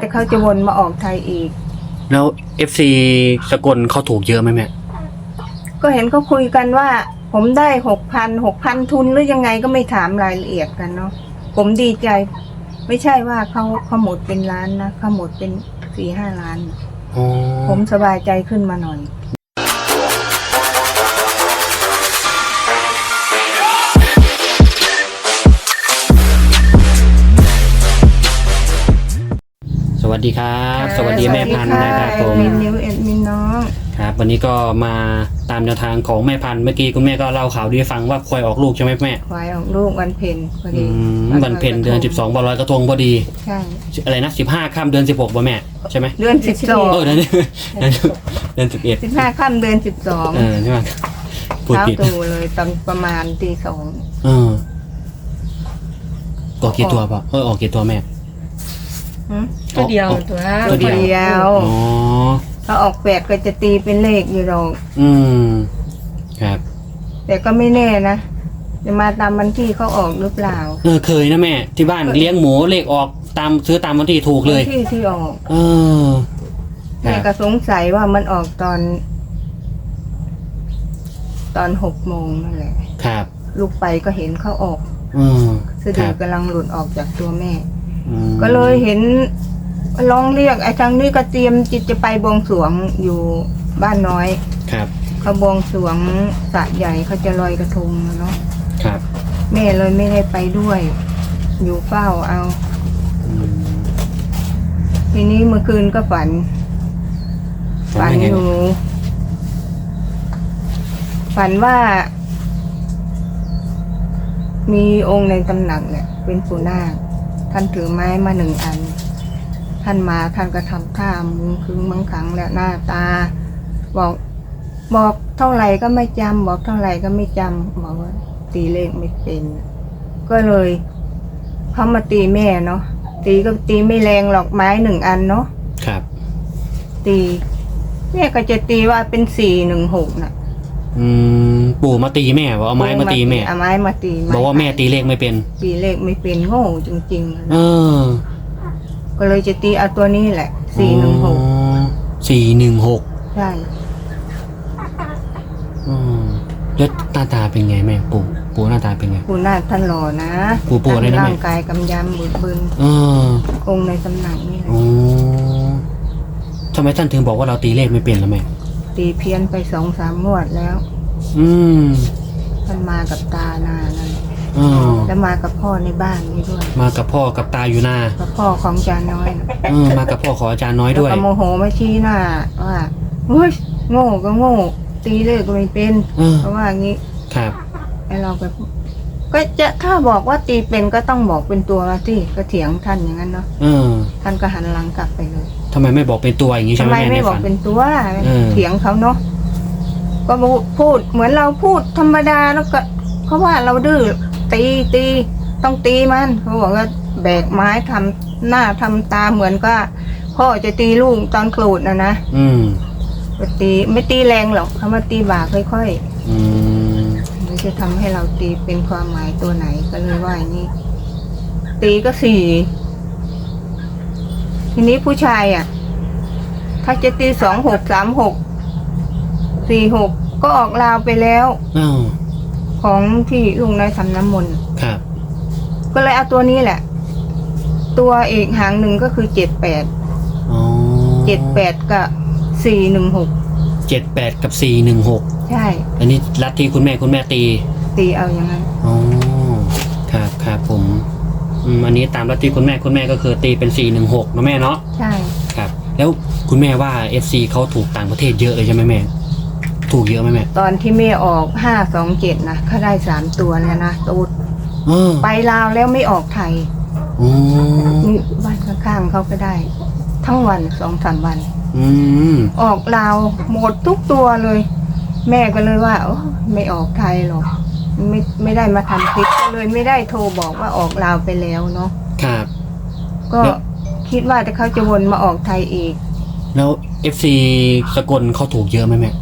แต่เขาจะวนมาออกไทยอีก แล้วเอฟซีสกลเขาถูกเยอะไหมแม่ก็เห็นเขาคุยกันว่า ผมได้หกพันหกพันทุนหรือยังไงก็ไม่ถามรายละเอียดกันเนาะผมดีใจ ไม่ใช่ว่าเขาเขาหมดเป็นล้านนะเขาหมดเป็นสี่ห้าล้าน อ๋อผมสบายใจขึ้นมาหน่อย ดีครับ สวัสดีแม่พันธุ์นะครับผมแอดมินนิ้วแอดมินน้องครับ วันนี้ก็มาตามแนวทางของแม่พันธุ์เมื่อกี้คุณแม่ก็เล่าข่าวดีให้ฟังว่าควายออกลูกใช่ไหมแม่ควายออกลูกวันเพ็ญพออืดีมวันเพ็ญเดือนสิบสองวันลอยกระทงพอดี ใช่อะไรนะสิบห้าค่ำเดือนสิบหกบ่แม่ใช่ไหมเดือนสิบสองเออเดือนเดือนเดือนสิบเอ็ดสิบห้าค่ำเดือนสิบสองเออใช่ไหมพูดเช้าผิดตรู่เลยตอนประมาณตีสองเออออกกี่ตัวเปล่าเออออกกี่ตัวแม่หืม ตัวเดียวออกตัวตัวเดียว เดียว อ๋อ ถ้าออกแปดก็จะตีเป็นเลขอยู่หรอกอืม ครับ แต่ก็ไม่แน่นะจะมาตามวันที่เขาออกหรือเปล่า เออเคยนะแม่ ที่บ้านเลี้ยงหมูเลขออกตามซื้อตามวันที่ถูกเลยวันที่ที่ออกเออคแม่รับก็สงสัยว่ามันออกตอน ตอนหกโมงนั่นแหละ ครับลูกไปก็เห็นเขาออกอืมสะคดืรัอบกำลังหลุดออกจากตัวแม่ อืมก็เลยเห็น ร้องเรียกไอ้ทางนี้ก็เตรียมจิตจะไปบวงสรวงอยู่บ้านน้อยครับเขาบวงสรวงสระใหญ่เขาจะลอยกระทงอะเนาะครับแม่เลยไม่ได้ไปด้วย อยู่เฝ้าเอา อืมทีนี้เมื่อคืนก็ฝัน ฝันว่าไงอยู่ฝันว่า มีองค์ในตำหนักเนี่ย เป็นปู่นาคท่านถือไม้มาหนึ่งอัน ท่านมาท่านก็ทำท่ามุงคึงมังขังแล้วหน้าตา บอก บอกเท่าไหร่ก็ไม่จำบอกเท่าไหร่ก็ไม่จำบอกว่า ตีเลขไม่เป็น ก็เลยเขามาตีแม่เนาะตีก็ตีไม่แรงหรอกไม้หนึ่งอันเนาะครับ ตีแม่ก็จะตีว่าเป็นสี่หนึ่งหกน่ะ อืมปู่มาตีแม่บอกเอาไม้มาตีแม่เอาไม้มาตีไบอกว่าแม่ตีเลขไม่เป็น ตีเลขไม่เป็นโง่จริงเออๆ ก็เลยจะตีเอาตัวนี้แหละสี่หนึ่งหกสี่หนึ่งหกใช่อืมแล้วหน้าตาเป็นไงแม่ปู่ปู่หน้าตาเป็นไงปู่นาคท่านหล่อนะปู่ปู่อะไรนะแม่ร่างกายกำยำบึกบึนเออองค์ในตำหนักนี่แหละโอ้ทำไมท่านถึงบอกว่าเราตีเลขไม่เป็นล่ะแม่ตีเพี้ยนไปสองสามงวดแล้ว อืมท่านมากับตานานั่นเออแล้วมากับพ่อในบ้านนี่ด้วยมากับพ่อกับตาอยู่นากับพ่อของจานน้อยน่ะเออมากับพ่อขออาจารย์น้อยแล้วด้วย ก็โมโหมาชี้หน้าว่าเฮ้ยโง่ก็โง่ ตีเลขก็ไม่เป็นเออ เพราะว่างี้ครับ ไอเราก็ก็จะถ้าบอกว่าตีเป็นก็ต้องบอกเป็นตัวมาที่ก็เถียงท่านอย่างนั้นเนาะเออท่านก็หันหลังกลับไปเลยทำไมไม่บอกเป็นตัวอย่างนี้ใช่ทำไหมไมแม่ไม่ในบอกฝัน เป็นตัวเออ เถียงเขาเนาะก็พูดเหมือนเราพูดธรรมดาแล้วก็เขาว่าเราดื้อ ตีตี ต้องตีมันเขาบอกว่าแบกไม้ทำหน้าทำตาเหมือนก็พ่อจะตีลูกตอนโกรธนะนะอืมก็ตีไม่ตีแรงหรอกเขามาตีบ่าค่อยอืมๆมันจะทำให้เราตีเป็นความหมายตัวไหนก็เลยว่าอย่างนี้ตีก็สี่ทีนี้ผู้ชายอะ ถ้าจะตีสองหกสามหกสี่หกก็ออกลาวไปแล้วอ้าว ของที่ลุงนายทำน้ำมนต์ครับ ก็เลยเอาตัวนี้แหละ ตัวเอกหางหนึ่งก็คือเจ็ดแปดอ๋อเจ็ดแปดกับสี่หนึ่งหกเจ็ดแปดกับสี่หนึ่งหกใช่ อันนี้ลัทธิคุณแม่คุณแม่ตีตีเอาอย่างนั้นอ๋อครับครับผมอืมอันนี้ตามลัทธิคุณแม่คุณแม่ก็คือตีเป็นสี่หนึ่งหกนะแม่เนาะใช่ ครับ แล้วคุณแม่ว่าเอฟซีเขาถูกต่างประเทศเยอะเลยใช่ไหมแม่ ถูกเยอะไหมแม่ตอนที่แม่ออกห้าสองเจ็ดนะเขาได้สามตัวแล้วนะตูดเออไปลาวแล้วไม่ออกไทยอ๋อนี่บ้านข้างๆเขาก็ได้ ทั้งวันสองสามวัน อืมออกลาวหมดทุกตัวเลย แม่ก็เลยว่าโอ้ไม่ออกไทยหรอกไม่ไม่ได้มาทำคลิปก็เลยไม่ได้โทรบอกว่าออกลาวไปแล้วเนาะครับ ก็แล้ว คิดว่าแต่เขาจะวนมาออกไทยอีก แล้วเอฟซีสกลเขาถูกเยอะไหมแม่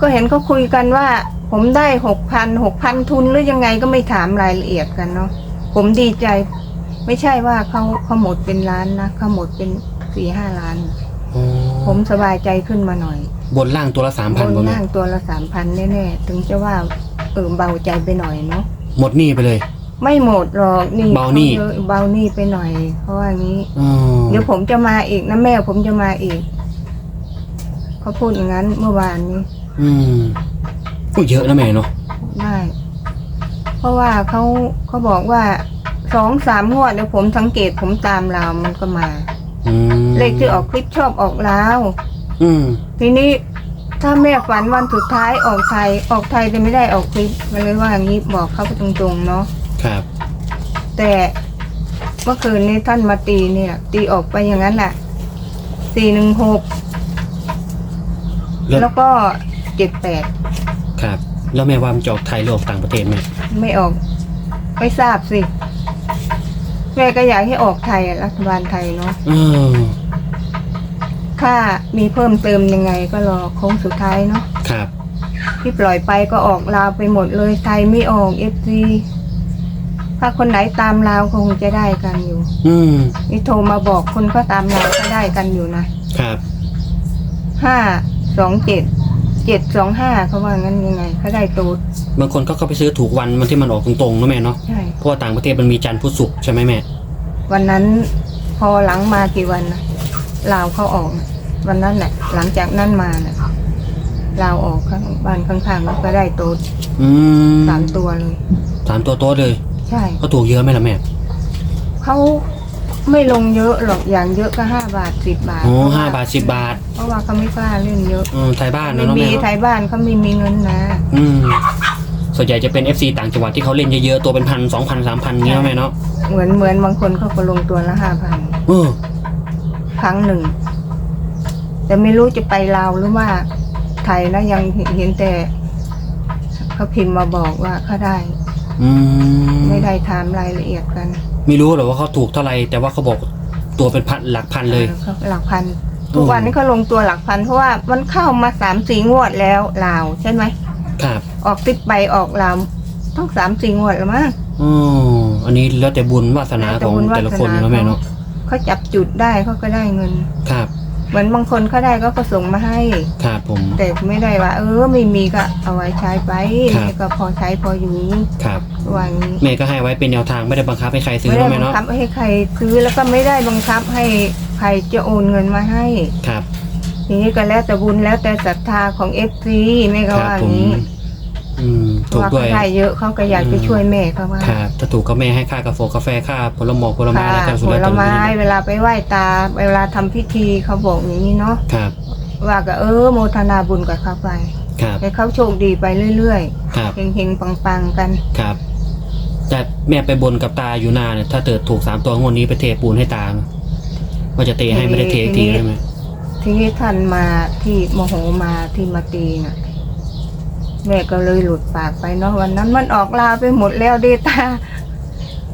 ก็เห็นเขาคุยกันว่า ผมได้หกพันหกพันทุนหรือยังไงก็ไม่ถามรายละเอียดกันเนาะผมดีใจไไม่ใช่ว่าเขาเขาหมดเป็นล้านนะเขาหมดเป็นสี่ห้าล้าน อ๋อผมสบายใจขึ้นมาหน่อยบนล่างตัวละสามบพันนบ่แม่ล่างตัวละสามพันแน่ๆถึงจะว่าเออเบาใจไปหน่อยเนาะหมดหนี้ไปเลย ไม่หมดหรอกนี่เบาหนี้ ขยอะเบาหนี้ไปหน่อย เพราะว่างี้ อ๋อเดี๋ยวผมจะมาอีกนะแม่ผมจะมาอีกเขาพูดอย่างนั้นเมื่อวานนี้ อืมก็เยอะนะแม่เนาะได้เพราะว่าเขาเขาบอกว่าสองสามงวดแล้วผมสังเกตผมตามราวมันก็มา อืมเลขที่ออกคลิปชอบออกลาวอืมทีนี้ถ้าแม่ฝันวันสุดท้ายออกไทยออกไทยจะไม่ได้ออกคลิปมันเลยว่าอย่างนี้บอกเขาไปตรงๆเนาะครับ แต่เมื่อคืนนี้ท่านมาตีเนี่ย ตีออกไปอย่างนั้นแหละสี่หนึ่งหกแล้ว แล้วก็ เจ็ดแปดครับ แล้วแม่ว่ามันจะออกไทยหรือออกต่างประเทศแม่ไม่ออก ไม่ทราบสิ แม่ก็อยากให้ออกไทยอะรัฐบาลไทยเนาะเออถ้ามีเพิ่มเติมยังไงก็รอโค้งสุดท้ายเนาะครับ ที่ปล่อยไปก็ออกลาวไปหมดเลยไทยไม่ออกเอฟซีถ้าคนไหนตามลาวคงจะได้กันอยู่อืมนี่โทรมาบอกคนก็ตามลาวก็ได้กันอยู่นะครับ ห้าสองเจ็ด เจ็ดสองห้าเขาว่างั้นยังไงเขาได้ตูดบางคนก็เข้าไปซื้อถูกวันมันที่มันออกตรงๆเนอะแม่เนาะใช่ เพราะว่าต่างประเทศมันมีจันทร์พุธศุกร์ใช่ไหมแม่วันนั้นพอหลังมากี่วันนะลาวเขาออกน่ะวันนั้นแหละหลังจากนั้นมาน่ะลาวออกข้างบ้านข้างๆแล้วก็ได้ตูดอืมสามตัวเลย สามตัวโต๊ะเลย ใช่ ก็ถูกเยอะไหมล่ะแม่เขา ไม่ลงเยอะหรอกอย่างเยอะก็ห้าบาทสิบบาทโอ้เพระว่ห้าบาทสิบบาทเพราะว่าเขาไม่กล้าเล่นเยอะอืมไทยบ้านไม่นะเนาะมีแม่เนาะไทยบ้านเขาไม่มีเงินนะอืมส่วนใหญ่จะเป็น FC ต่างจังหวัดที่เขาเล่นเยอะๆตัวเป็นพันสองพันสามพันเงี้ยเนาะแม่เนาะเหมือนเหมือนบางคนเขาก็ลงตัวละห้าพันเออครั้งหนึ่ง แต่ไม่รู้จะไปลาวหรือว่าไทยนะยังเห็นแต่เขาพิมพ์มาบอกว่าเขาได้ อืมไม่ได้ถามรายละเอียดกันไม่รู้หรอกว่าเขาถูกเท่าไหร่แต่ว่าเขาบอกตัวเป็นพันหลักพันเลย ออเขาหลักพันทุกวันนี้เขาลงตัวหลักพัน เพราะว่ามันเข้ามาสามสี่งวดแล้วลาวใช่ไหมครับออกติดไปออกลาวต้องสามสี่งวดแล้วมั้ง อ๋ออันนี้แล้วแต่บุญวาสนาของแต่ละคนเนาะแม่เนาะเขาจับจุดได้เขาก็ได้เงิน ครับ เหมือนบางคนเขาได้ก็ก็ส่งมาให้ ครับผม แต่ไม่ได้ว่า เออไม่มีก็เอาไว้ใช้ไปครับ แม่ก็พอใช้พออยู่ครับว่างี้แม่ก็ให้ไว้เป็นแนวทางไม่ได้บังคับให้ใครซื้อไม่ได้เนาะแม่บังเนาะคับให้ใครซื้อแล้วก็ไม่ได้บังคับให้ใครจะโอนเงินมาให้ ครับ ทีนี้ก็แล้วแต่บุญแล้วแต่ศรัทธาของเอฟซีแม่ก็ครับว่าอผย่ามงนี้ อืมเพถูราะกว่าด้วเขาย ได้เยอะเขาก็อยากจะอืมช่วยแม่เขาว่าครับถ้าถูกก็แม่ให้ค่ากาแฟกาแฟค่าผลหมอกผลไม้ค่ะแล้วกันสุดผแล้วลแต่ไม้บุญเวลาไปไหว้ตาเวลาทำพิธีเขาบอกอย่างนี้เนาะครับว่าก็เออโมทนาบุญกับเขาไปครับให้เขาโชคดีไปเรื่อยครับๆเฮงๆปังๆกัน ครับแต่แม่ไปบนกับตาอยู่นานเนี่ยถ้าเกิดถูกสามตัวงวดนี้ไปเทปูนให้ตาว่าจะเทให้ไม่ได้เทอีกทีได้ไหมทีนี้ท่านมาที่โมโหมาที่มาตีน่ะ แม่ก็เลยหลุดปากไปเนาะวันนั้นมันออกลาไปหมดแล้วเดตา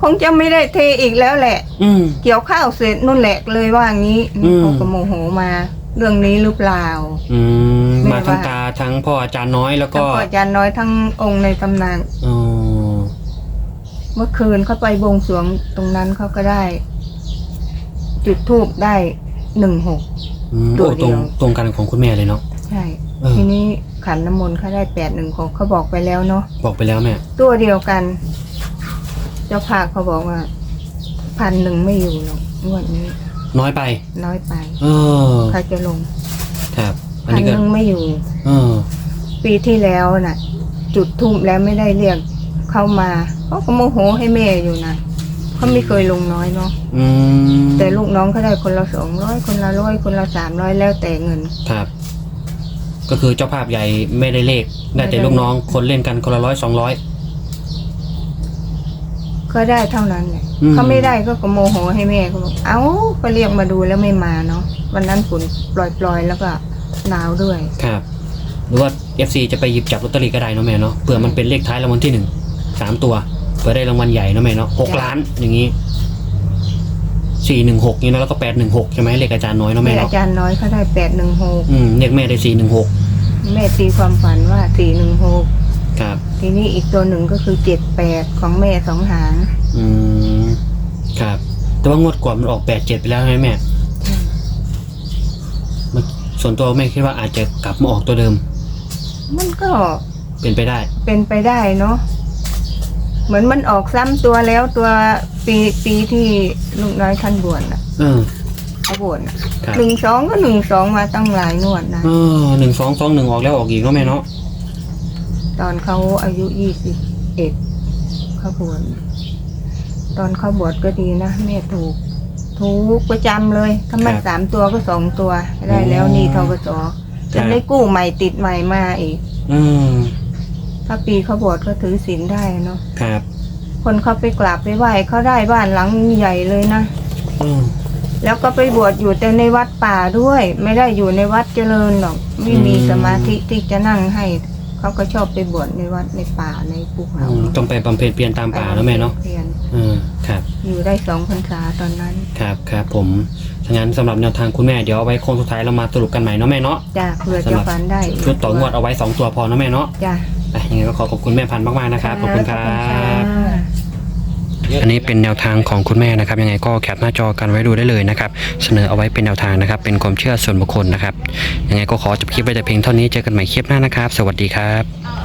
คงจะไม่ได้เทอีกแล้วแหละ อืม เกี่ยวข้าวเสร็จนู่นแหละเลยว่างี้อืม เขาก็โมโหมา เรื่องนี้หรือเปล่า อืมแม่มาทั้งว่า ตาทั้งพ่ออาจารย์น้อยแล้วทั้ก็งพ่ออาจารย์น้อยทั้งองค์ในตำนานอ๋อเมื่อคืนเขาไปบวงสรวงตรงนั้นเขาก็ได้ จุดทูบได้หนึ่งหก อืมตัวโอ้เดีตรงยวตรงกันของคุณแม่เลยเนาะ ใช่ เออ ทีนี้ขันน้ำมนต์เขาได้แปดหนึ่งหกเขาบอกไปแล้วเนาะบอกไปแล้วแม่ตัวเดียวกัน เจ้าภาพเขาบอกว่าพันหนึ่งไม่อยู่หรอกงวดนี้ น้อยไป น้อยไปเออเขาจะลงครับ อันพันนี้หก็นึ่งไม่อยู่ เออ ปีที่แล้วน่ะ จุดทุ่มแล้วไม่ได้เรียกเข้ามาเขาก็โมโหให้แม่อยู่นะเขาไม่เคยลงน้อยเนาะอืมแต่ลูกน้องเขาได้คนละสองร้อยคนละร้อยคนละสามร้อยแล้วแต่เงิน ครับ ก็คือเจ้าภาพใหญ่ไม่ได้เลขได้แต่ไม่ได้ลูกน้อง คนเล่นกันคนละร้อยสองร้อย ก็ได้เท่านั้นแหละอืม เขาไม่ได้ก็โมโหให้แม่เขาบอกเอ้าก็เรียกมาดูแล้วไม่มาเนาะวันนั้นฝนปล่อยๆแล้วก็หนาวด้วย ครับ หรือว่า FC จะไปหยิบจับลอตเตอรี่ก็ได้เนาะแม่เนาะเผื่อมันเป็นเลขท้ายรางวัลที่หนึ่งสามตัวเผื่อได้รางวัลใหญ่เนาะแม่เนาะหกล้านอย่างนี้สี่หนึ่งหกนี่นะแล้วก็แปดหนึ่งหกใช่ไหมเลขอาจารย์น้อยเนาะแม่แม่อาเนาะจารย์น้อยเขาได้แปดหนึ่งหกอืมเลขแม่ได้สี่หนึ่งหก แม่ตีความฝันว่าสี่หนึ่งหกครับ ทีนี้อีกตัวหนึ่งก็คือเจ็ดแปดของแม่สองหางอืมครับ แต่ว่างวดก่อนมันออกแปดเจ็ดไปแล้วใช่ไหมแม่มันส่วนตัวแม่คิดว่าอาจจะกลับมาออกตัวเดิม มันก็เป็นไปได้ เป็นไปได้เนาะเหมือนมันออกซ้ำตัวแล้วตัวปีปีที่ลุงน้อยท่านบวชน่ะ เออเขาบวชน่ะครับ หนึ่งสองก็หนึ่งสองมาตั้งหลายงวดนะ เออหนึ่งสองสองหนึ่งออกแล้วออกอีกเนาะแม่เนาะตอนเขาอายุยี่สิบเอ็ดเขาบวชตอนเขาบวชก็ดีนะแม่ถูก ถูกประจำเลยถ้ามันสามตัวก็สองตัว ได้แล้วนี่ทกศจนได้กู้ใหม่ติดใหม่มาอีก เออถ้าปีเขาบวชก็ถือศีลได้เนาะ ครับคนเขาไปกราบไปไหว้เขาได้บ้านหลังใหญ่เลยนะ เออ แล้วก็ไปบวชอยู่แต่ในวัดป่าด้วย ไม่ได้อยู่ในวัดเจริญหรอกไม่มีอืม สมาธิที่จะนั่งให้ เขาก็ชอบไปบวชในวัดในป่าในภูเขาอืมต้องไปบำเพ็ญเพียรตามป่าแล้วแม่เนาะเรียนเออครับ อยู่ได้สองพรรษาตอนนั้นครับครับผมถ้างั้นสำหรับแนวทางคุณแม่เดี๋ยวเอาไว้โค้งสุดท้ายเรามาสรุปกันใหม่เนาะแม่เนาะ จ้าเพื่อสำหจะรับ ฝันได้กชุดต่องวดเอาไว้สองตัวพอเนาะแม่เนาะจ้าอะยังไงก็ขอขอบคุณแม่พันธุ์มากๆนะครับ ขอบคุณครัขอบคุณบค่ะ อันนี้เป็นแนวทางของคุณแม่นะครับ ยังไงก็แคปหน้าจอกันไว้ดูได้เลยนะครับ เสนอเอาไว้เป็นแนวทางนะครับ เป็นความเชื่อส่วนบุคคลนะครับ ยังไงก็ขอจบคลิปไว้แต่เพียงเท่านี้ เจอกันใหม่คลิปหน้านะครับ สวัสดีครับ